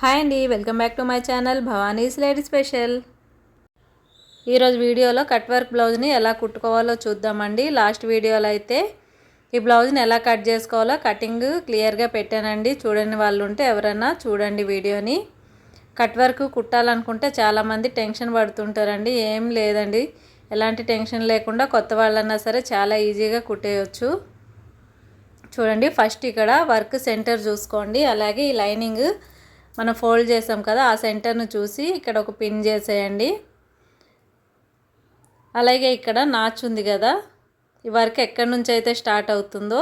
Hi అండి welcome back to my channel Bhavani's lady special. ఈరోజు వీడియోలో కట్ వర్క్ బ్లౌజ్ని ఎలా కుట్టుకోవాలో చూద్దామండి. లాస్ట్ వీడియోలో అయితే ఈ బ్లౌజ్ని ఎలా కట్ చేసుకోవాలో కటింగ్ క్లియర్గా పెట్టానండి. చూడని వాళ్ళు ఉంటే ఎవరైనా చూడండి వీడియోని. కట్ వర్క్ కుట్టాలనుకుంటే చాలామంది టెన్షన్ పడుతుంటారండి. ఏం లేదండి. ఎలాంటి టెన్షన్ లేకుండా కొత్త వాళ్ళన్నా సరే చాలా ఈజీగా కుట్టేయచ్చు. చూడండి ఫస్ట్ ఇక్కడ వర్క్ సెంటర్ చూసుకోండి. అలాగే ఈ లైనింగ్ మనం ఫోల్డ్ చేసాం కదా ఆ సెంటర్ను చూసి ఇక్కడ ఒక పిన్ చేసేయండి. అలాగే ఇక్కడ నాచ్ ఉంది కదా ఈ వర్క్ ఎక్కడి నుంచి అయితే స్టార్ట్ అవుతుందో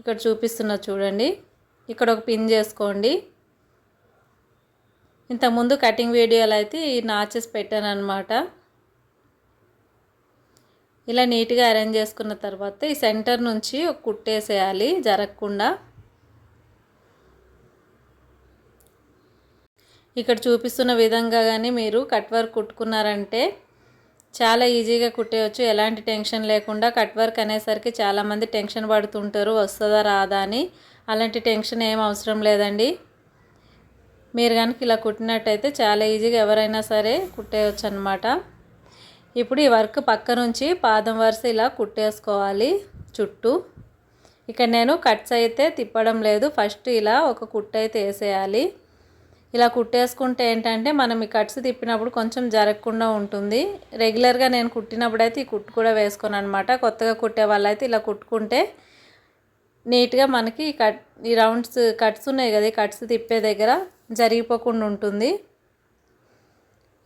ఇక్కడ చూపిస్తున్నా చూడండి. ఇక్కడ ఒక పిన్ చేసుకోండి. ఇంతకుముందు కటింగ్ వీడియోలు అయితే ఈ నాచెస్ పెట్టాను అనమాట ఇలా నీట్గా అరేంజ్ చేసుకున్న తర్వాత ఈ సెంటర్ నుంచి ఒక కుట్టేసేయాలి జరగకుండా. ఇక్కడ చూపిస్తున్న విధంగా కానీ మీరు కట్ వర్క్ కుట్టుకున్నారంటే చాలా ఈజీగా కుట్టేయచ్చు. ఎలాంటి టెన్షన్ లేకుండా కట్ వర్క్ అనేసరికి చాలామంది టెన్షన్ పడుతుంటారు వస్తుందా రాదా అని. అలాంటి టెన్షన్ ఏం అవసరం లేదండి. మీరు కనుక ఇలా కుట్టినట్టయితే చాలా ఈజీగా ఎవరైనా సరే కుట్టేయచ్చు అనమాట ఇప్పుడు ఈ వర్క్ పక్క నుంచి పాదం వరుస ఇలా కుట్టేసుకోవాలి చుట్టూ. ఇక్కడ నేను కట్స్ అయితే తిప్పడం లేదు. ఫస్ట్ ఇలా ఒక కుట్టు అయితే వేసేయాలి. ఇలా కుట్టేసుకుంటే ఏంటంటే మనం ఈ కట్స్ తిప్పినప్పుడు కొంచెం జరగకుండా ఉంటుంది. రెగ్యులర్గా నేను కుట్టినప్పుడు అయితే ఈ కుట్టు కూడా వేసుకోను అనమాట కొత్తగా కుట్టే వాళ్ళైతే ఇలా కుట్టుకుంటే నీట్గా మనకి కట్ ఈ రౌండ్స్ కట్స్ ఉన్నాయి కదా ఈ కట్స్ తిప్పే దగ్గర జరిగిపోకుండా ఉంటుంది.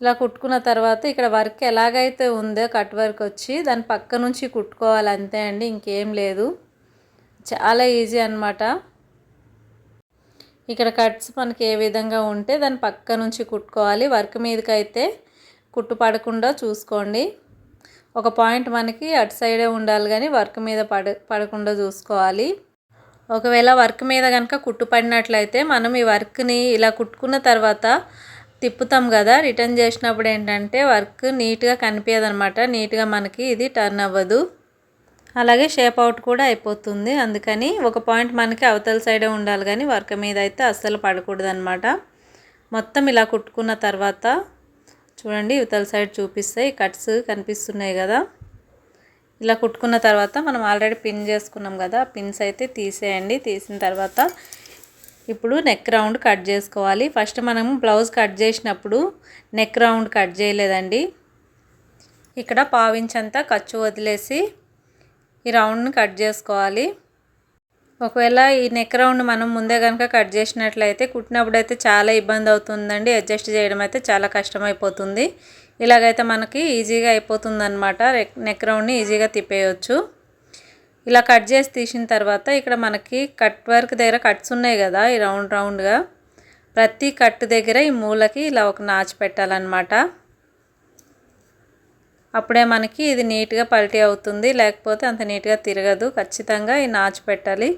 ఇలా కుట్టుకున్న తర్వాత ఇక్కడ వర్క్ ఎలాగైతే ఉందో కట్ వర్క్ వచ్చి దాని పక్క నుంచి కుట్టుకోవాలి అంతే అండి ఇంకేం లేదు. చాలా ఈజీ అనమాట ఇక్కడ కట్స్ మనకి ఏ విధంగా ఉంటే దాని పక్క నుంచి కుట్టుకోవాలి. వర్క్ మీదకైతే కుట్టు పడకుండా చూసుకోండి. ఒక పాయింట్ మనకి అటు సైడే ఉండాలి కానీ వర్క్ మీద పడ పడకుండా చూసుకోవాలి. ఒకవేళ వర్క్ మీద కనుక కుట్టు పడినట్లయితే మనం ఈ వర్క్ని ఇలా కుట్టుకున్న తర్వాత తిప్పుతాం కదా. రిటర్న్ చేసినప్పుడు ఏంటంటే వర్క్ నీట్గా కనిపించదు అనమాట నీట్గా మనకి ఇది టర్న్ అవ్వదు. అలాగే షేప్ అవుట్ కూడా అయిపోతుంది. అందుకని ఒక పాయింట్ మనకి అవతల సైడే ఉండాలి కానీ వర్క్ మీద అయితే అస్సలు పడకూడదు అనమాట మొత్తం ఇలా కుట్టుకున్న తర్వాత చూడండి ఇవతల సైడ్ చూపిస్తాయి కట్స్ కనిపిస్తున్నాయి కదా. ఇలా కుట్టుకున్న తర్వాత మనం ఆల్రెడీ పిన్ చేసుకున్నాం కదా పిన్స్ అయితే తీసేయండి. తీసిన తర్వాత ఇప్పుడు నెక్ రౌండ్ కట్ చేసుకోవాలి. ఫస్ట్ మనం బ్లౌజ్ కట్ చేసినప్పుడు నెక్ రౌండ్ కట్ చేయలేదండి. ఇక్కడ పావించంతా ఖర్చు వదిలేసి ఈ రౌండ్ని కట్ చేసుకోవాలి. ఒకవేళ ఈ నెక్ రౌండ్ మనం ముందే కనుక కట్ చేసినట్లయితే కుట్టినప్పుడు అయితే చాలా ఇబ్బంది అవుతుందండి. అడ్జస్ట్ చేయడం అయితే చాలా కష్టమైపోతుంది. ఇలాగైతే మనకి ఈజీగా అయిపోతుంది అనమాట నెక్ రౌండ్ని ఈజీగా తిప్పేయచ్చు. ఇలా కట్ చేసి తీసిన తర్వాత ఇక్కడ మనకి కట్ వర్క్ దగ్గర కట్స్ ఉన్నాయి కదా ఈ రౌండ్ రౌండ్గా. ప్రతి కట్ దగ్గర ఈ మూలకి ఇలా ఒక నాచు పెట్టాలన్నమాట. అప్పుడే మనకి ఇది నీట్గా పల్టీ అవుతుంది లేకపోతే అంత నీట్గా తిరగదు. ఖచ్చితంగా ఈ నాచు పెట్టాలి.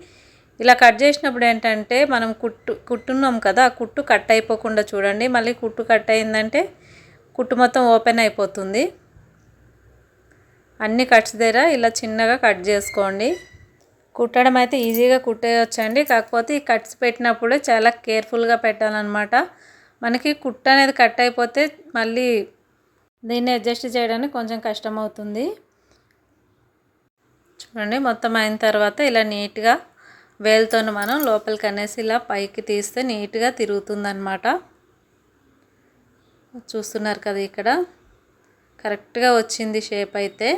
ఇలా కట్ చేసినప్పుడు ఏంటంటే మనం కుట్టు కుట్టున్నాం కదా ఆ కుట్టు కట్ అయిపోకుండా చూడండి. మళ్ళీ కుట్టు కట్ అయిందంటే కుట్టు మొత్తం ఓపెన్ అయిపోతుంది. అన్ని కట్స్ దగ్గర ఇలా చిన్నగా కట్ చేసుకోండి. కుట్టడం అయితే ఈజీగా కుట్టేయచ్చండి. కాకపోతే ఈ కట్స్ పెట్టినప్పుడే చాలా కేర్ఫుల్గా పెట్టాలన్నమాట. మనకి కుట్టు అనేది కట్ అయిపోతే మళ్ళీ దీన్ని అడ్జస్ట్ చేయడానికి కొంచెం కష్టం అవుతుంది చూడండి మొత్తం అయిన తర్వాత ఇలా నీట్గా వేలుతో మనం లోపలికి అనేసి ఇలా పైకి తీస్తే నీట్గా తిరుగుతుందనమాట చూస్తున్నారు కదా ఇక్కడ? కరెక్ట్గా వచ్చింది షేప్ అయితే.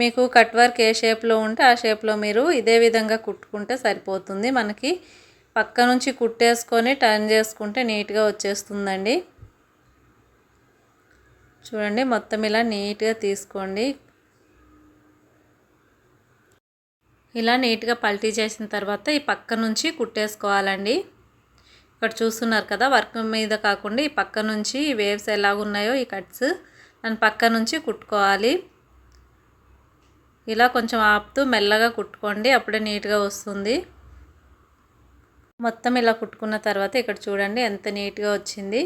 మీకు కట్ వర్క్ ఏ షేప్లో ఉంటే ఆ షేప్లో మీరు ఇదే విధంగా కుట్టుకుంటే సరిపోతుంది. మనకి పక్క నుంచి కుట్టేసుకొని టర్న్ చేసుకుంటే నీట్గా వచ్చేస్తుందండి. చూడండి మొత్తం ఇలా నీట్గా తీసుకోండి. ఇలా నీట్గా పల్టీ చేసిన తర్వాత ఈ పక్క నుంచి కుట్టేసుకోవాలండి. ఇక్కడ చూస్తున్నారు కదా వర్క్ మీద కాకుండా ఈ పక్క నుంచి ఈ వేవ్స్ ఎలాగున్నాయో ఈ కట్స్ దాని పక్క నుంచి కుట్టుకోవాలి. ఇలా కొంచెం ఆపుతూ మెల్లగా కుట్టుకోండి అప్పుడే నీట్గా వస్తుంది. మొత్తం ఇలా కుట్టుకున్న తర్వాత ఇక్కడ చూడండి ఎంత నీట్గా వచ్చింది.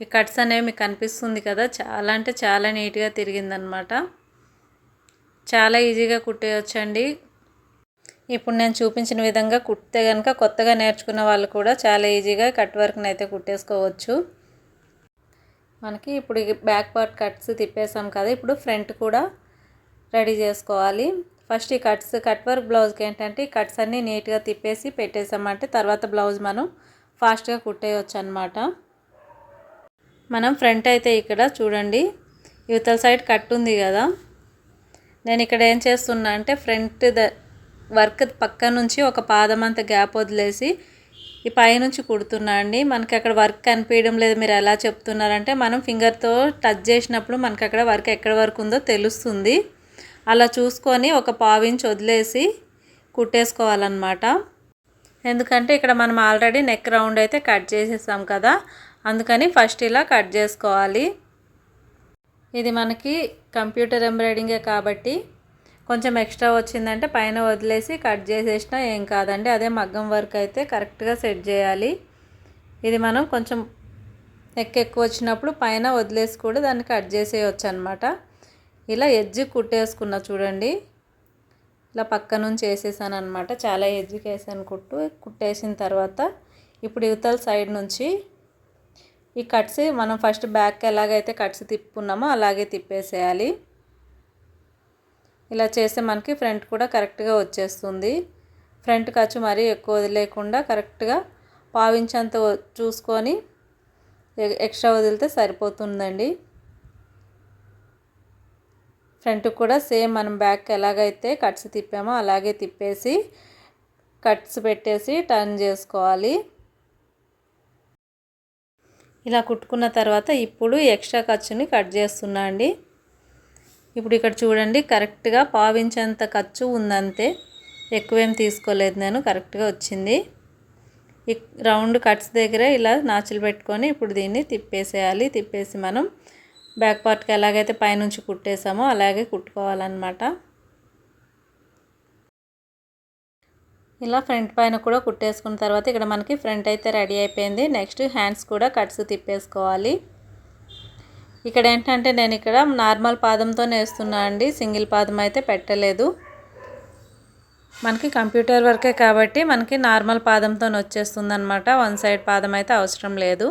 ఈ కట్స్ అనేవి మీకు కనిపిస్తుంది కదా? చాలా అంటే చాలా నీట్గా తిరిగిందనమాట. చాలా ఈజీగా కుట్టేయచ్చండి. ఇప్పుడు నేను చూపించిన విధంగా కుట్టే కనుక కొత్తగా నేర్చుకున్న వాళ్ళు కూడా చాలా ఈజీగా కట్ వర్క్ని అయితే కుట్టేసుకోవచ్చు. మనకి ఇప్పుడు బ్యాక్ పార్ట్ కట్స్ తిప్పేసాం కదా? ఇప్పుడు ఫ్రంట్ కూడా రెడీ చేసుకోవాలి. ఫస్ట్ ఈ కట్స్ కట్ వర్క్ బ్లౌజ్కి ఏంటంటే ఈ కట్స్ అన్నీ నీట్గా తిప్పేసి పెట్టేసామంటే తర్వాత బ్లౌజ్ మనం ఫాస్ట్గా కుట్టేయచ్చు అనమాట మనం ఫ్రంట్ అయితే ఇక్కడ చూడండి యువతల సైడ్ కట్ ఉంది కదా. నేను ఇక్కడ ఏం చేస్తున్నా అంటే ఫ్రంట్ ద వర్క్ పక్క నుంచి ఒక పాదం అంత గ్యాప్ వదిలేసి ఈ పైనుంచి కుడుతున్నా అండి. మనకి అక్కడ వర్క్ కనిపించడం లేదు మీరు ఎలా చెప్తున్నారంటే మనం ఫింగర్తో టచ్ చేసినప్పుడు మనకి అక్కడ వర్క్ ఎక్కడ వరకు ఉందో తెలుస్తుంది. అలా చూసుకొని ఒక పావించి వదిలేసి కుట్టేసుకోవాలన్నమాట. ఎందుకంటే ఇక్కడ మనం ఆల్రెడీ నెక్ రౌండ్ అయితే కట్ చేసేసాం కదా. అందుకని ఫస్ట్ ఇలా కట్ చేసుకోవాలి. ఇది మనకి కంప్యూటర్ ఎంబ్రాయిడింగే కాబట్టి కొంచెం ఎక్స్ట్రా వచ్చిందంటే పైన వదిలేసి కట్ చేసేసినా ఏం కాదండి. అదే మగ్గం వర్క్ అయితే కరెక్ట్గా సెట్ చేయాలి. ఇది మనం కొంచెం నెక్ ఎక్కువ వచ్చినప్పుడు పైన వదిలేసి కూడా దాన్ని కట్ చేసేయచ్చు అనమాట ఇలా ఎడ్జ్ కుట్టేసుకున్నా చూడండి. ఇలా పక్క నుంచి వేసేసాను అనమాట చాలా ఎడ్జ్కి వేసాను కుట్టు కుట్టేసిన తర్వాత ఇప్పుడు యువతల సైడ్ నుంచి ఈ కట్స్ మనం ఫస్ట్ బ్యాక్ ఎలాగైతే కట్స్ తిప్పుకున్నామో అలాగే తిప్పేసేయాలి. ఇలా చేస్తే మనకి ఫ్రంట్ కూడా కరెక్ట్గా వచ్చేస్తుంది. ఫ్రంట్ ఖర్చు మరీ ఎక్కువ వదిలేకుండా కరెక్ట్గా పావించంత చూసుకొని ఎక్స్ట్రా వదిలితే సరిపోతుందండి. ఫ్రంట్ కూడా సేమ్ మనం బ్యాక్ ఎలాగైతే కట్స్ తిప్పామో అలాగే తిప్పేసి కట్స్ పెట్టేసి టర్న్ చేసుకోవాలి. ఇలా కుట్టుకున్న తర్వాత ఇప్పుడు ఎక్స్ట్రా ఖర్చుని కట్ చేస్తున్నా అండి. ఇప్పుడు ఇక్కడ చూడండి కరెక్ట్గా పావించేంత ఖర్చు ఉందంతే. ఎక్కువేం తీసుకోలేదు నేను కరెక్ట్గా వచ్చింది. రౌండ్ కట్స్ దగ్గర ఇలా నాచులు పెట్టుకొని ఇప్పుడు దీన్ని తిప్పేసేయాలి. తిప్పేసి మనం బ్యాక్ పార్ట్కి ఎలాగైతే పైనుంచి కుట్టేసామో అలాగే కుట్టుకోవాలన్నమాట. ఇలా ఫ్రంట్ పైన కూడా కుట్టేసుకున్న తర్వాత ఇక్కడ మనకి ఫ్రంట్ అయితే రెడీ అయిపోయింది. నెక్స్ట్ హ్యాండ్స్ కూడా కట్స్ తిప్పేసుకోవాలి. ఇక్కడ ఏంటంటే నేను ఇక్కడ నార్మల్ పాదంతో నేస్తున్నా అండి. సింగిల్ పాదం అయితే పెట్టలేదు. మనకి కంప్యూటర్ వర్కే కాబట్టి మనకి నార్మల్ పాదంతో వచ్చేస్తుంది అనమాట వన్ సైడ్ పాదం అయితే అవసరం లేదు.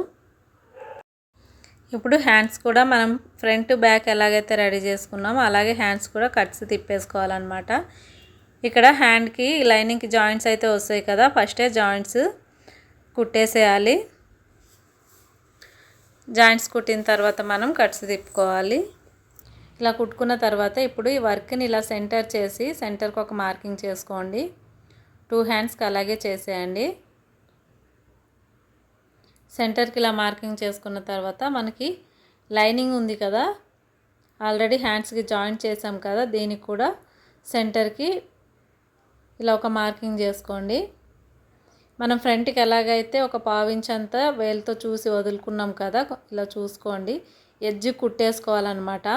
ఇప్పుడు హ్యాండ్స్ కూడా మనం ఫ్రంట్ బ్యాక్ ఎలాగైతే రెడీ చేసుకున్నామో అలాగే హ్యాండ్స్ కూడా కట్స్ తిప్పేసుకోవాలన్నమాట. ఇక్కడ హ్యాండ్కి లైనింగ్కి జాయింట్స్ అయితే వస్తాయి కదా ఫస్టే జాయింట్స్ కుట్టేసేయాలి. జాయింట్స్ కుట్టిన తర్వాత మనం కట్స్ తిప్పుకోవాలి. ఇలా కుట్టుకున్న తర్వాత ఇప్పుడు ఈ వర్క్ని ఇలా సెంటర్ చేసి సెంటర్కి ఒక మార్కింగ్ చేసుకోండి. టూ హ్యాండ్స్కి అలాగే చేసేయండి. సెంటర్కి ఇలా మార్కింగ్ చేసుకున్న తర్వాత మనకి లైనింగ్ ఉంది కదా ఆల్రెడీ హ్యాండ్స్కి జాయింట్ చేసాం కదా దీనికి కూడా సెంటర్కి ఇలా ఒక మార్కింగ్ చేసుకోండి. మనం ఫ్రంట్కి ఎలాగైతే ఒక పావించంత వేలుతో చూసి వదులుకున్నాం కదా ఇలా చూసుకోండి. ఎడ్జ్ కుట్టేసుకోవాలన్నమాట.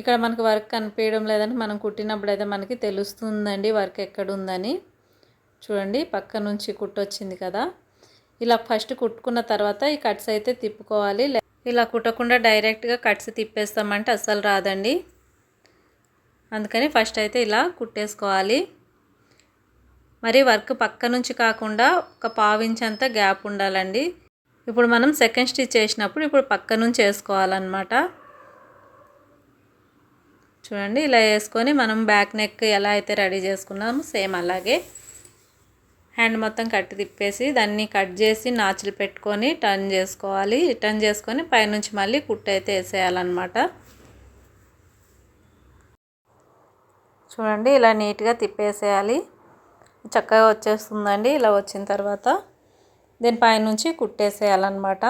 ఇక్కడ మనకు వర్క్ కనిపించడం లేదని మనం కుట్టినప్పుడు అయితే మనకి తెలుస్తుందండి వర్క్ ఎక్కడుందని. చూడండి పక్క నుంచి కుట్టొచ్చింది కదా. ఇలా ఫస్ట్ కుట్టుకున్న తర్వాత ఈ కట్స్ అయితే తిప్పుకోవాలి. ఇలా కుట్టకుండా డైరెక్ట్గా కట్స్ తిప్పేస్తామంటే అస్సలు రాదండి. అందుకని ఫస్ట్ అయితే ఇలా కుట్టేసుకోవాలి. మరి వర్క్ పక్క నుంచి కాకుండా ఒక పావించంత గ్యాప్ ఉండాలండి. ఇప్పుడు మనం సెకండ్ స్టిచ్ చేసినప్పుడు ఇప్పుడు పక్క నుంచి వేసుకోవాలన్నమాట. చూడండి ఇలా వేసుకొని మనం బ్యాక్ నెక్ ఎలా అయితే రెడీ చేసుకున్నామో సేమ్ అలాగే. హ్యాండ్ మొత్తం కట్టి తిప్పేసి దాన్ని కట్ చేసి నాచులు పెట్టుకొని టర్న్ చేసుకోవాలి. టర్న్ చేసుకొని పైనుంచి మళ్ళీ కుట్టు అయితే వేసేయాలన్నమాట. చూడండి ఇలా నీట్గా తిప్పేసేయాలి. చక్కగా వచ్చేస్తుందండి ఇలా వచ్చిన తర్వాత. దీని పైనుంచి కుట్టేసేయాలన్నమాట.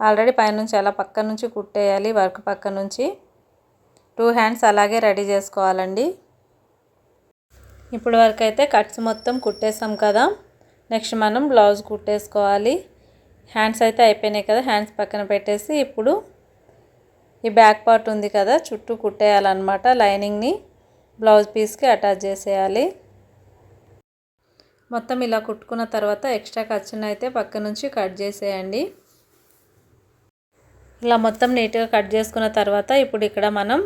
ఆల్రెడీ పైనుంచి అలా పక్క నుంచి కుట్టేయాలి వర్క్ పక్క నుంచి. టూ హ్యాండ్స్ అలాగే రెడీ చేసుకోవాలండి. ఇప్పుడు వరకు అయితే కట్స్ మొత్తం కుట్టేసాం కదా. నెక్స్ట్ మనం బ్లౌజ్ కుట్టేసుకోవాలి. హ్యాండ్స్ అయితే అయిపోయినాయి కదా హ్యాండ్స్ పక్కన పెట్టేసి ఇప్పుడు ఈ బ్యాక్ పార్ట్ ఉంది కదా చుట్టూ కుట్టేయాలన్నమాట. లైనింగ్ని బ్లౌజ్ పీస్కి అటాచ్ చేసేయాలి. మొత్తం ఇలా కుట్టుకున్న తర్వాత ఎక్స్ట్రా ఖర్చును అయితే పక్క నుంచి కట్ చేసేయండి. ఇలా మొత్తం నీట్గా కట్ చేసుకున్న తర్వాత ఇప్పుడు ఇక్కడ మనం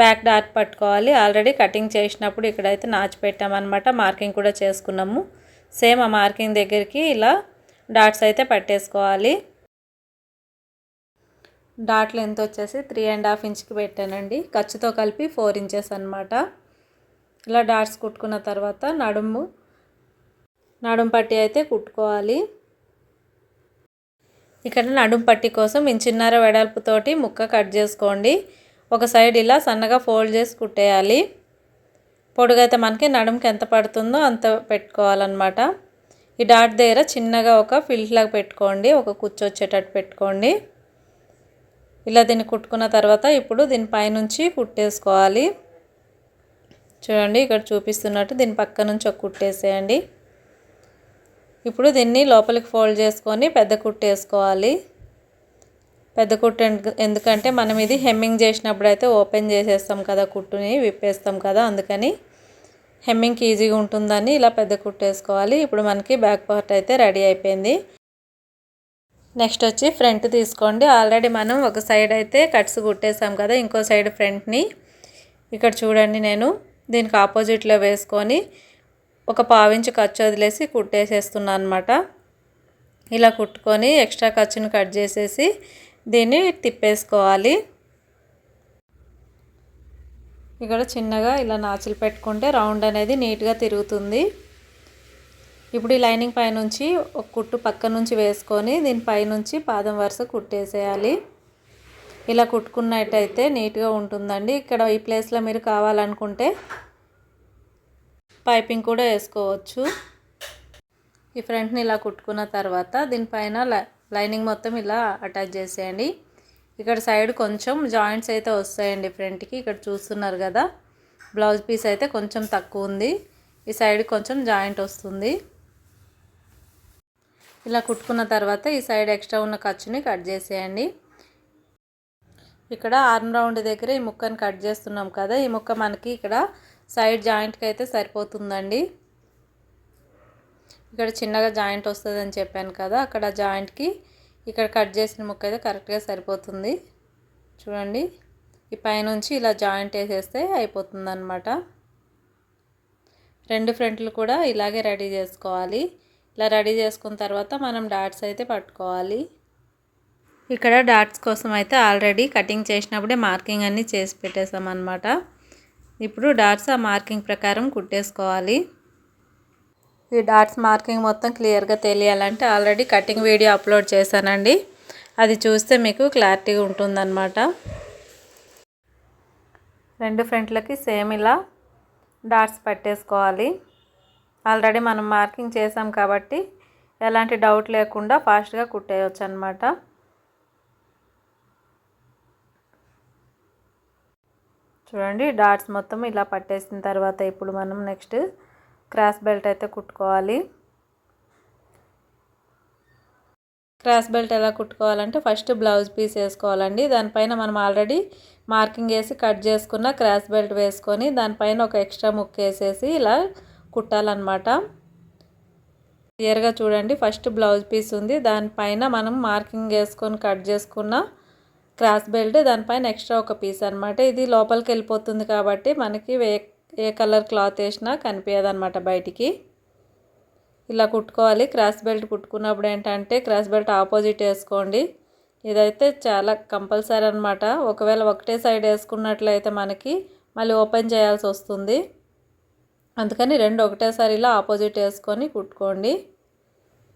బ్యాక్ డాట్ పట్టుకోవాలి. ఆల్రెడీ కటింగ్ చేసినప్పుడు ఇక్కడైతే నాచి పెట్టామన్నమాట. మార్కింగ్ కూడా చేసుకున్నాము. సేమ్ ఆ మార్కింగ్ దగ్గరికి ఇలా డాట్స్ అయితే పట్టేసుకోవాలి. డాట్ లెంత్ వచ్చేసి త్రీ అండ్ హాఫ్ ఇంచ్కి పెట్టానండి. ఖర్చుతో కలిపి ఫోర్ ఇంచెస్ అనమాట ఇలా డాట్స్ కుట్టుకున్న తర్వాత నడుము నడుము పట్టి అయితే కుట్టుకోవాలి. ఇక్కడ నడుం పట్టి కోసం ఇంచున్నర వెడల్పుతోటి ముక్క కట్ చేసుకోండి. ఒక సైడ్ ఇలా సన్నగా ఫోల్డ్ చేసి కుట్టేయాలి. పొడుగైతే మనకి నడుముకి ఎంత పడుతుందో అంత పెట్టుకోవాలన్నమాట. ఈ డాట్ దగ్గర చిన్నగా ఒక ఫిల్ట్లాగా పెట్టుకోండి. ఒక కూర్చొచ్చేటట్టు పెట్టుకోండి. ఇలా దీన్ని కుట్టుకున్న తర్వాత ఇప్పుడు దీని పైనుంచి కుట్టేసుకోవాలి. చూడండి ఇక్కడ చూపిస్తున్నట్టు దీని పక్క నుంచి ఒక కుట్టేసేయండి. ఇప్పుడు దీన్ని లోపలికి ఫోల్డ్ చేసుకొని పెద్ద కుట్టేసుకోవాలి పెద్ద కుట్టు ఎందుకంటే మనం ఇది హెమ్మింగ్ చేసినప్పుడు అయితే ఓపెన్ చేసేస్తాం కదా కుట్టుని విప్పేస్తాం కదా అందుకని హెమ్మింగ్కి ఈజీగా ఉంటుందని ఇలా పెద్ద కుట్టేసుకోవాలి ఇప్పుడు మనకి బ్యాక్ పార్ట్ అయితే రెడీ అయిపోయింది. నెక్స్ట్ వచ్చి ఫ్రంట్ తీసుకోండి. ఆల్రెడీ మనం ఒక సైడ్ అయితే కట్స్ కుట్టేసాం కదా ఇంకో సైడ్ ఫ్రంట్ని. ఇక్కడ చూడండి నేను దీనికి ఆపోజిట్లో వేసుకొని ఒక పావించి ఖర్చు వదిలేసి కుట్టేసేస్తున్నాను అనమాట ఇలా కుట్టుకొని ఎక్స్ట్రా ఖర్చుని కట్ చేసేసి దీన్ని తిప్పేసుకోవాలి. ఇక్కడ చిన్నగా ఇలా నాచులు పెట్టుకుంటే రౌండ్ అనేది నీట్గా తిరుగుతుంది. ఇప్పుడు ఈ లైనింగ్ పైనుంచి ఒక కుట్టు పక్క నుంచి వేసుకొని దీని పైనుంచి పాదం వరుస కుట్టేసేయాలి. ఇలా కుట్టుకున్నట్టయితే నీట్గా ఉంటుందండి. ఇక్కడ ఈ ప్లేస్లో మీరు కావాలనుకుంటే పైపింగ్ కూడా వేసుకోవచ్చు. ఈ ఫ్రంట్ని ఇలా కుట్టుకున్న తర్వాత దీనిపైన లైనింగ్ మొత్తం ఇలా అటాచ్ చేసేయండి. ఇక్కడ సైడ్ కొంచెం జాయింట్స్ అయితే వస్తాయండి ఫ్రంట్కి ఇక్కడ చూస్తున్నారు కదా బ్లౌజ్ పీస్ అయితే కొంచెం తక్కువ ఉంది. ఈ సైడ్ కొంచెం జాయింట్ వస్తుంది. ఇలా కుట్టుకున్న తర్వాత ఈ సైడ్ ఎక్స్ట్రా ఉన్న ఖర్చుని కట్ చేసేయండి. ఇక్కడ ఆర్మ్ రౌండ్ దగ్గర ఈ ముక్కని కట్ చేస్తున్నాం కదా ఈ ముక్క మనకి ఇక్కడ సైడ్ జాయింట్కి అయితే సరిపోతుందండి. ఇక్కడ చిన్నగా జాయింట్ వస్తుందని చెప్పాను కదా అక్కడ జాయింట్కి ఇక్కడ కట్ చేసిన ముక్క అయితే కరెక్ట్గా సరిపోతుంది. చూడండి ఈ పైనుంచి ఇలా జాయింట్ వేసేస్తే అయిపోతుంది అనమాట రెండు ఫ్రంట్లు కూడా ఇలాగే రెడీ చేసుకోవాలి. ఇలా రెడీ చేసుకున్న తర్వాత మనం డాట్స్ అయితే పట్టుకోవాలి. ఇక్కడ డాట్స్ కోసం అయితే ఆల్రెడీ కటింగ్ చేసినప్పుడే మార్కింగ్ అన్నీ చేసి పెట్టేసాం అనమాట ఇప్పుడు డాట్స్ ఆ మార్కింగ్ ప్రకారం కుట్టేసుకోవాలి. ఈ డాట్స్ మార్కింగ్ మొత్తం క్లియర్గా తెలియాలంటే ఆల్రెడీ కటింగ్ వీడియో అప్లోడ్ చేశానండి. అది చూస్తే మీకు క్లారిటీగా ఉంటుందన్నమాట. రెండు ఫ్రంట్లకి సేమ్ ఇలా డాట్స్ పట్టేసుకోవాలి. ఆల్రెడీ మనం మార్కింగ్ చేసాం కాబట్టి ఎలాంటి డౌట్ లేకుండా ఫాస్ట్గా కుట్టేయచ్చు అనమాట చూడండి డాట్స్ మొత్తం ఇలా పట్టేసిన తర్వాత ఇప్పుడు మనం నెక్స్ట్ క్రాస్ బెల్ట్ అయితే కుట్టుకోవాలి. క్రాస్ బెల్ట్ ఎలా కుట్టుకోవాలంటే ఫస్ట్ బ్లౌజ్ పీస్ వేసుకోవాలండి. దానిపైన మనం ఆల్రెడీ మార్కింగ్ వేసి కట్ చేసుకున్న క్రాస్ బెల్ట్ వేసుకొని దానిపైన ఒక ఎక్స్ట్రా ముక్క వేసేసి ఇలా కుట్టాలన్నమాట. క్లియర్గా చూడండి. ఫస్ట్ బ్లౌజ్ పీస్ ఉంది. దానిపైన మనం మార్కింగ్ వేసుకొని కట్ చేసుకున్న క్రాస్ బెల్ట్ దానిపైన ఎక్స్ట్రా ఒక పీస్ అనమాట ఇది లోపలికి వెళ్ళిపోతుంది కాబట్టి మనకి ఏ ఏ కలర్ క్లాత్ వేసినా కనిపించదు అనమాట బయటికి. ఇలా కుట్టుకోవాలి. క్రాస్ బెల్ట్ కుట్టుకున్నప్పుడు ఏంటంటే క్రాస్ బెల్ట్ ఆపోజిట్ వేసుకోండి. ఇదైతే చాలా కంపల్సరీ అనమాట ఒకవేళ ఒకటే సైడ్ వేసుకున్నట్లయితే మనకి మళ్ళీ ఓపెన్ చేయాల్సి వస్తుంది. అందుకని రెండు ఒకటేసారి ఇలా ఆపోజిట్ వేసుకొని కుట్టుకోండి.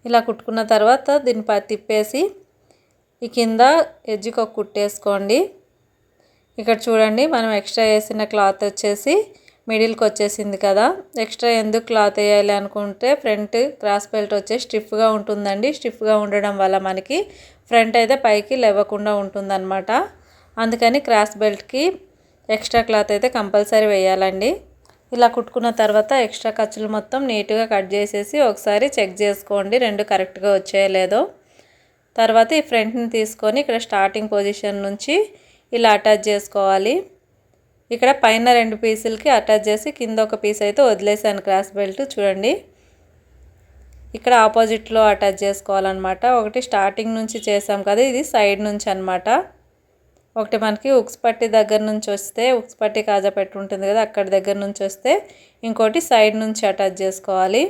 ఇలా కుట్టుకున్న తర్వాత దీన్ని తిప్పేసి ఈ కింద ఎడ్జ్కి ఒక కుట్టేసుకోండి ఇక్కడ చూడండి మనం ఎక్స్ట్రా వేసిన క్లాత్ వచ్చేసి మిడిల్కి వచ్చేసింది కదా. ఎక్స్ట్రా ఎందుకు క్లాత్ వేయాలి అనుకుంటే ఫ్రంట్ క్రాస్ బెల్ట్ వచ్చేసి స్టిఫ్గా ఉంటుందండి. స్టిఫ్గా ఉండడం వల్ల మనకి ఫ్రంట్ అయితే పైకి లేవకుండా ఉంటుందన్నమాట. అందుకని క్రాస్ బెల్ట్కి ఎక్స్ట్రా క్లాత్ అయితే కంపల్సరీ వేయాలండి. ఇలా కుట్టుకున్న తర్వాత ఎక్స్ట్రా ఖర్చులు మొత్తం నీట్గా కట్ చేసేసి ఒకసారి చెక్ చేసుకోండి. రెండు కరెక్ట్గా వచ్చాయో లేదో. తర్వాత ఈ ఫ్రంట్ని తీసుకొని ఇక్కడ స్టార్టింగ్ పొజిషన్ నుంచి ఇలా అటాచ్ చేసుకోవాలి. ఇక్కడ పైన రెండు పీసులకి అటాచ్ చేసి కింద ఒక పీస్ అయితే వదిలేసాను క్రాస్ బెల్ట్. చూడండి. ఇక్కడ ఆపోజిట్లో అటాచ్ చేసుకోవాలన్నమాట. ఒకటి స్టార్టింగ్ నుంచి చేసాం కదా ఇది సైడ్ నుంచి అనమాట ఒకటి మనకి ఉక్స్ పట్టి దగ్గర నుంచి వస్తే ఉక్స్పట్టి కాజా పెట్టి ఉంటుంది కదా అక్కడ దగ్గర నుంచి వస్తే ఇంకోటి సైడ్ నుంచి అటాచ్ చేసుకోవాలి.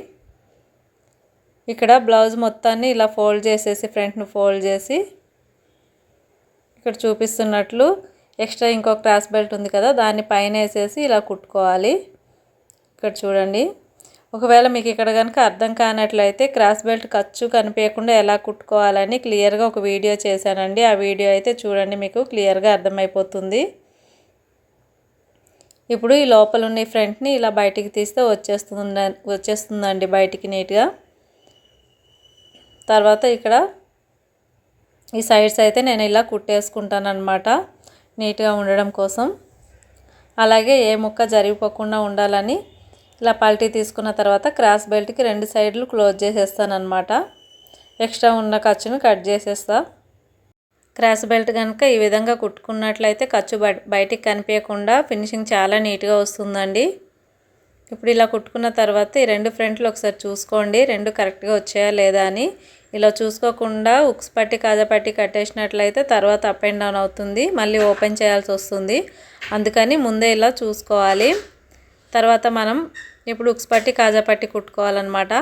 ఇక్కడ బ్లౌజ్ మొత్తాన్ని ఇలా ఫోల్డ్ చేసేసి ఫ్రంట్ను ఫోల్డ్ చేసి ఇక్కడ చూపిస్తున్నట్లు ఎక్స్ట్రా ఇంకో క్రాస్ బెల్ట్ ఉంది కదా దాన్ని పైన వేసేసి ఇలా కుట్టుకోవాలి. ఇక్కడ చూడండి. ఒకవేళ మీకు ఇక్కడ కనుక అర్థం కానట్లయితే క్రాస్ బెల్ట్ ఖర్చు కనిపించకుండా ఎలా కుట్టుకోవాలని క్లియర్గా ఒక వీడియో చేశానండి. ఆ వీడియో అయితే చూడండి మీకు క్లియర్గా అర్థమైపోతుంది. ఇప్పుడు ఈ లోపల ఉన్న ఫ్రంట్ని ఇలా బయటికి తీస్తే వచ్చేస్తుంది వచ్చేస్తుందండి బయటికి నీట్గా. తర్వాత ఇక్కడ ఈ సైడ్స్ అయితే నేను ఇలా కుట్టేసుకుంటాను అనమాట నీట్గా ఉండడం కోసం. అలాగే ఏ ముక్క జరిగిపోకుండా ఉండాలని ఇలా పల్టీ తీసుకున్న తర్వాత క్రాస్ బెల్ట్కి రెండు సైడ్లు క్లోజ్ చేసేస్తాను అనమాట ఎక్స్ట్రా ఉన్న ఖర్చును కట్ చేసేస్తా. క్రాస్ బెల్ట్ కనుక ఈ విధంగా కుట్టుకున్నట్లయితే ఖర్చు బయటికి కనిపించకుండా ఫినిషింగ్ చాలా నీట్గా వస్తుందండి. ఇప్పుడు ఇలా కుట్టుకున్న తర్వాత ఈ రెండు ఫ్రంట్లు ఒకసారి చూసుకోండి. రెండు కరెక్ట్గా వచ్చాయా లేదా అని. ఇలా చూసుకోకుండా ఉక్స్ పట్టి కాజా పట్టి కట్టేసినట్లయితే తర్వాత అప్ అండ్ డౌన్ అవుతుంది. మళ్ళీ ఓపెన్ చేయాల్సి వస్తుంది. అందుకని ముందే ఇలా చూసుకోవాలి. తర్వాత మనం ఇప్పుడు ఉక్స్ పట్టి కాజా పట్టి కుట్టుకోవాలన్నమాట.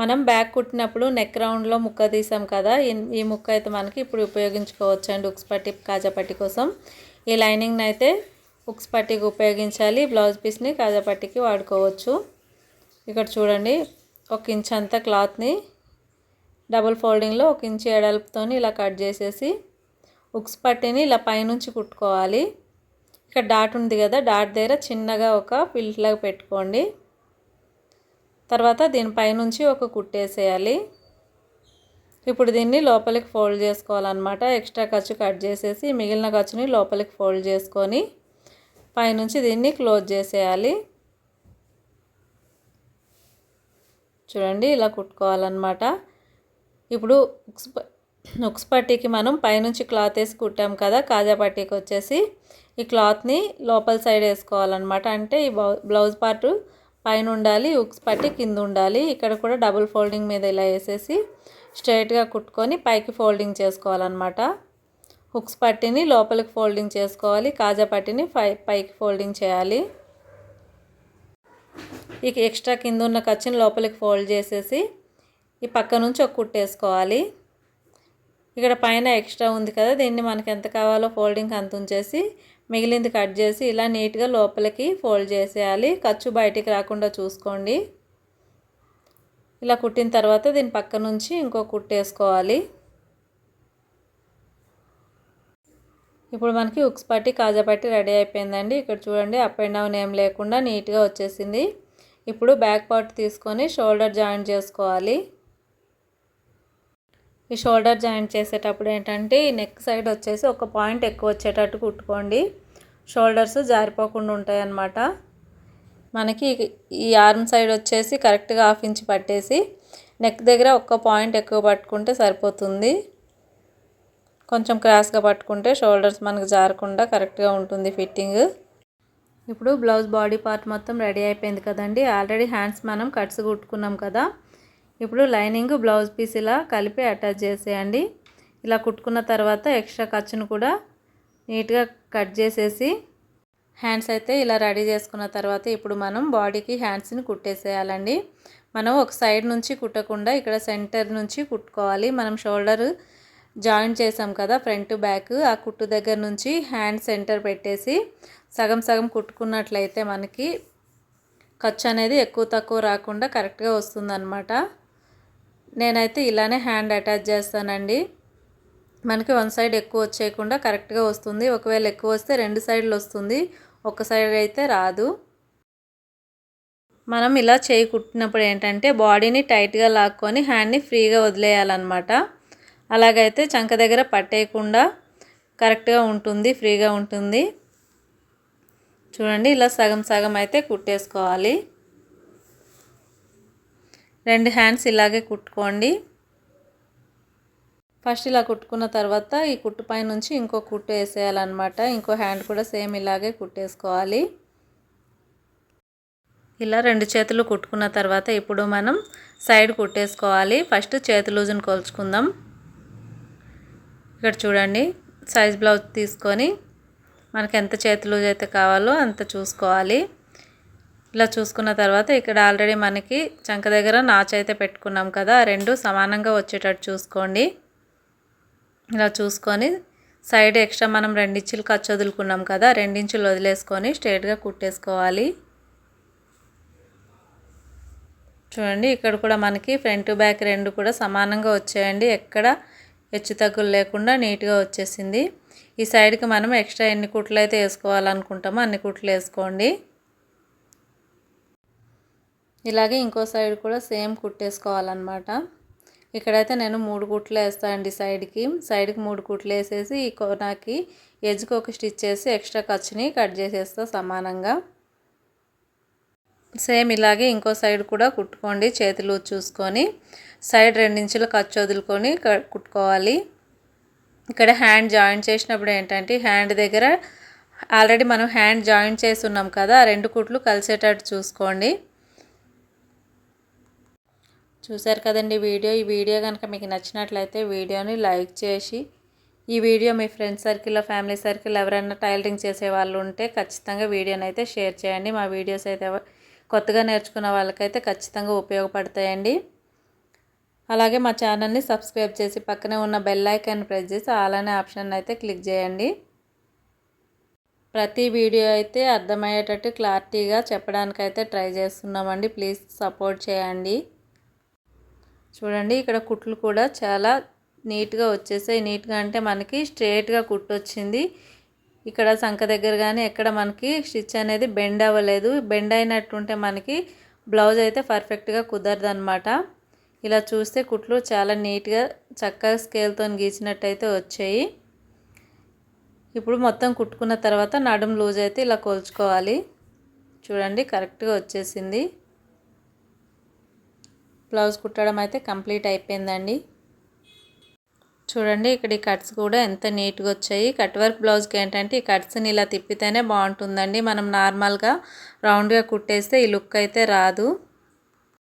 మనం బ్యాక్ కుట్టినప్పుడు నెక్ రౌండ్లో ముక్క తీసాం కదా ఈ ముక్క అయితే మనకి ఇప్పుడు ఉపయోగించుకోవచ్చు అండి ఉక్స్ పట్టి కాజా పట్టి కోసం. ఈ లైనింగ్ని అయితే ఉక్స్ పట్టికి ఉపయోగించాలి బ్లౌజ్ పీస్ని కాజా పట్టికి వాడుకోవచ్చు. ఇక్కడ చూడండి ఒక ఇంచ్ అంత క్లాత్ని డబుల్ ఫోల్డింగ్లో ఒక ఇంచ్ ఎడల్పుతో ఇలా కట్ చేసేసి ఉక్స్ పట్టిని ఇలా పైనుంచి కుట్టుకోవాలి. ఇక్కడ డాట్ ఉంది కదా డాట్ దగ్గర చిన్నగా ఒక పిల్ట్లాగా పెట్టుకోండి. తర్వాత దీనిపైనుంచి ఒక కుట్టేసేయాలి. ఇప్పుడు దీన్ని లోపలికి ఫోల్డ్ చేసుకోవాలన్నమాట. ఎక్స్ట్రా ఖర్చు కట్ చేసేసి మిగిలిన ఖర్చుని లోపలికి ఫోల్డ్ చేసుకొని పైనుంచి దీన్ని క్లోజ్ చేసేయాలి. చూడండి ఇలా కుట్టుకోవాలన్నమాట. ఇప్పుడు నుక్స్ పట్టీకి మనం పైనుంచి క్లాత్ వేసి కుట్టాం కదా కాజా పట్టీకి వచ్చేసి ఈ క్లాత్ని లోపల సైడ్ వేసుకోవాలన్నమాట. అంటే ఈ బ్లౌజ్ పార్ట్ పైన ఉండాలి ఉక్స్ పట్టి కింద ఉండాలి ఇక్కడ కూడా డబుల్ ఫోల్డింగ్ మీద ఇలా వేసేసి స్ట్రైట్గా కుట్టుకొని పైకి ఫోల్డింగ్ చేసుకోవాలన్నమాట. హుక్స్ పట్టిని లోపలికి ఫోల్డింగ్ చేసుకోవాలి కాజా పట్టిని పై పైకి ఫోల్డింగ్ చేయాలి. ఇక ఎక్స్ట్రా కింద ఉన్న ఖర్చుని లోపలికి ఫోల్డ్ చేసేసి ఈ పక్క నుంచి ఒక కుట్టేసుకోవాలి ఇక్కడ పైన ఎక్స్ట్రా ఉంది కదా దీన్ని మనకి ఎంత కావాలో ఫోల్డింగ్ అంత ఉంచేసి మిగిలింది కట్ చేసి ఇలా నీట్గా లోపలికి ఫోల్డ్ చేసేయాలి. ఖర్చు బయటికి రాకుండా చూసుకోండి. ఇలా కుట్టిన తర్వాత దీని పక్క నుంచి ఇంకో కుట్టేసుకోవాలి ఇప్పుడు మనకి ఉక్స్ పట్టి కాజా పట్టి రెడీ అయిపోయిందండి. ఇక్కడ చూడండి అప్ అండ్ డౌన్ ఏం లేకుండా నీట్గా వచ్చేసింది. ఇప్పుడు బ్యాక్ పార్ట్ తీసుకొని షోల్డర్ జాయింట్ చేసుకోవాలి. ఈ షోల్డర్ జాయింట్ చేసేటప్పుడు ఏంటంటే ఈ నెక్ సైడ్ వచ్చేసి ఒక పాయింట్ ఎక్కువ వచ్చేటట్టు కుట్టుకోండి. షోల్డర్స్ జారిపోకుండా ఉంటాయి అన్నమాట మనకి ఈ ఆర్మ్ సైడ్ వచ్చేసి కరెక్ట్గా హాఫ్ ఇంచ్ పట్టేసి నెక్ దగ్గర ఒక్క పాయింట్ ఎక్కువ పట్టుకుంటే సరిపోతుంది. కొంచెం క్రాస్గా పట్టుకుంటే షోల్డర్స్ మనకు జారకుండా కరెక్ట్గా ఉంటుంది ఫిట్టింగ్. ఇప్పుడు బ్లౌజ్ బాడీ పార్ట్ మొత్తం రెడీ అయిపోయింది కదండి. ఆల్రెడీ హ్యాండ్స్ మనం కట్స్ కుట్టుకున్నాం కదా. ఇప్పుడు లైనింగ్ బ్లౌజ్ పీస్ ఇలా కలిపి అటాచ్ చేసేయండి. ఇలా కుట్టుకున్న తర్వాత ఎక్స్ట్రా ఖర్చును కూడా నీట్గా కట్ చేసేసి హ్యాండ్స్ అయితే ఇలా రెడీ చేసుకున్న తర్వాత ఇప్పుడు మనం బాడీకి హ్యాండ్స్ని కుట్టేసేయాలండి. మనం ఒక సైడ్ నుంచి కుట్టకుండా ఇక్కడ సెంటర్ నుంచి కుట్టుకోవాలి. మనం షోల్డర్ జాయిన్ చేసాం కదా ఫ్రంట్ బ్యాక్ ఆ కుట్టు దగ్గర నుంచి హ్యాండ్ సెంటర్ పెట్టేసి సగం సగం కుట్టుకున్నట్లయితే మనకి ఖర్చు అనేది ఎక్కువ తక్కువ రాకుండా కరెక్ట్గా వస్తుందన్నమాట. నేనైతే ఇలానే హ్యాండ్ అటాచ్ చేస్తానండి. మనకి వన్ సైడ్ ఎక్కువ వచ్చేయకుండా కరెక్ట్గా వస్తుంది. ఒకవేళ ఎక్కువ వస్తే రెండు సైడ్లు వస్తుంది. ఒక సైడ్ అయితే రాదు. మనం ఇలా చేయి కుట్టినప్పుడు ఏంటంటే బాడీని టైట్గా లాక్కొని హ్యాండ్ని ఫ్రీగా వదిలేయాలన్నమాట. అలాగైతే చంక దగ్గర పట్టేయకుండా కరెక్ట్గా ఉంటుంది ఫ్రీగా ఉంటుంది. చూడండి ఇలా సగం సగం అయితే కుట్టేసుకోవాలి. రెండు హ్యాండ్స్ ఇలాగే కుట్టుకోండి. ఫస్ట్ ఇలా కుట్టుకున్న తర్వాత ఈ కుట్టు పై నుంచి ఇంకో కుట్టు వేసేయాలన్నమాట. ఇంకో హ్యాండ్ కూడా సేమ్ ఇలాగే కుట్టేసుకోవాలి. ఇలా రెండు చేతులు కుట్టుకున్న తర్వాత ఇప్పుడు మనం సైడ్ కుట్టేసుకోవాలి. ఫస్ట్ చేతి లూజును కొలుచుకుందాం. ఇక్కడ చూడండి సైజ్ బ్లౌజ్ తీసుకొని మనకి ఎంత చేతి లూజ్ అయితే కావాలో అంత చూసుకోవాలి. ఇలా చూసుకున్న తర్వాత ఇక్కడ ఆల్రెడీ మనకి చంక దగ్గర నాచ్ అయితే పెట్టుకున్నాం కదా రెండు సమానంగా వచ్చేటట్టు చూసుకోండి. ఇలా చూసుకొని సైడ్ ఎక్స్ట్రా మనం రెండించులు ఖర్చు వదులుకున్నాం కదా రెండించులు వదిలేసుకొని స్ట్రేట్గా కుట్టేసుకోవాలి. చూడండి ఇక్కడ కూడా మనకి ఫ్రంట్ బ్యాక్ రెండు కూడా సమానంగా వచ్చాయండి. ఎక్కడ హెచ్చు తగ్గులు లేకుండా నీట్గా వచ్చేసింది. ఈ సైడ్కి మనం ఎక్స్ట్రా ఎన్ని కుట్లు అయితే వేసుకోవాలనుకుంటామో అన్ని కుట్లు వేసుకోండి. ఇలాగే ఇంకో సైడ్ కూడా సేమ్ కుట్టేసుకోవాలన్నమాట. ఇక్కడైతే నేను మూడు కుట్లు వేస్తానండి సైడ్కి. సైడ్కి మూడు కుట్లు వేసేసి ఈ కోనాకి ఎజ్కి ఒక స్టిచ్ చేసి ఎక్స్ట్రా ఖర్చుని కట్ చేసేస్తా సమానంగా. సేమ్ ఇలాగే ఇంకో సైడ్ కూడా కుట్టుకోండి చేతులు చూసుకొని. సైడ్ రెండించులు ఖర్చు వదులుకొని కుట్టుకోవాలి. ఇక్కడ హ్యాండ్ జాయింట్ చేసినప్పుడు ఏంటంటే హ్యాండ్ దగ్గర ఆల్రెడీ మనం హ్యాండ్ జాయింట్ చేసి ఉన్నాం కదా ఆ రెండు కుట్లు కలిసేటట్టు చూసుకోండి. చూసారు కదండి వీడియో. ఈ వీడియో కనుక మీకు నచ్చినట్లయితే వీడియోని లైక్ చేసి ఈ వీడియో మీ ఫ్రెండ్స్ సర్కిల్లో ఫ్యామిలీ సర్కిల్ ఎవరైనా టైలరింగ్ చేసే వాళ్ళు ఉంటే ఖచ్చితంగా వీడియోని అయితే షేర్ చేయండి. మా వీడియోస్ అయితే కొత్తగా నేర్చుకున్న వాళ్ళకైతే ఖచ్చితంగా ఉపయోగపడతాయండి. అలాగే మా ఛానల్ని సబ్స్క్రైబ్ చేసి పక్కనే ఉన్న బెల్ ఐకాన్ ప్రెస్ చేసి అలానే ఆప్షన్ అయితే క్లిక్ చేయండి. ప్రతి వీడియో అయితే అర్థమయ్యేటట్టు క్లారిటీగా చెప్పడానికైతే ట్రై చేస్తున్నామండి. ప్లీజ్ సపోర్ట్ చేయండి. చూడండి ఇక్కడ కుట్లు కూడా చాలా నీట్గా వచ్చేసాయి. నీట్గా అంటే మనకి స్ట్రేట్గా కుట్టు వచ్చింది. ఇక్కడ సంఖ దగ్గర కానీ ఎక్కడ మనకి స్టిచ్ అనేది బెండ్ అవ్వలేదు. బెండ్ అయినట్టుంటే మనకి బ్లౌజ్ అయితే పర్ఫెక్ట్గా కుదరదు అనమాట ఇలా చూస్తే కుట్లు చాలా నీట్గా చక్కగా స్కేల్తో గీసినట్టయితే వచ్చాయి. ఇప్పుడు మొత్తం కుట్టుకున్న తర్వాత నడుము లూజ్ అయితే ఇలా కొలుచుకోవాలి. చూడండి కరెక్ట్గా వచ్చేసింది. బ్లౌజ్ కుట్టడం అయితే కంప్లీట్ అయిపోయిందండి. చూడండి ఇక్కడ ఈ కట్స్ కూడా ఎంత నీట్గా వచ్చాయి. కట్ వర్క్ బ్లౌజ్కి ఏంటంటే ఈ కట్స్ని ఇలా తిప్పితేనే బాగుంటుందండి. మనం నార్మల్గా రౌండ్గా కుట్టేస్తే ఈ లుక్ అయితే రాదు.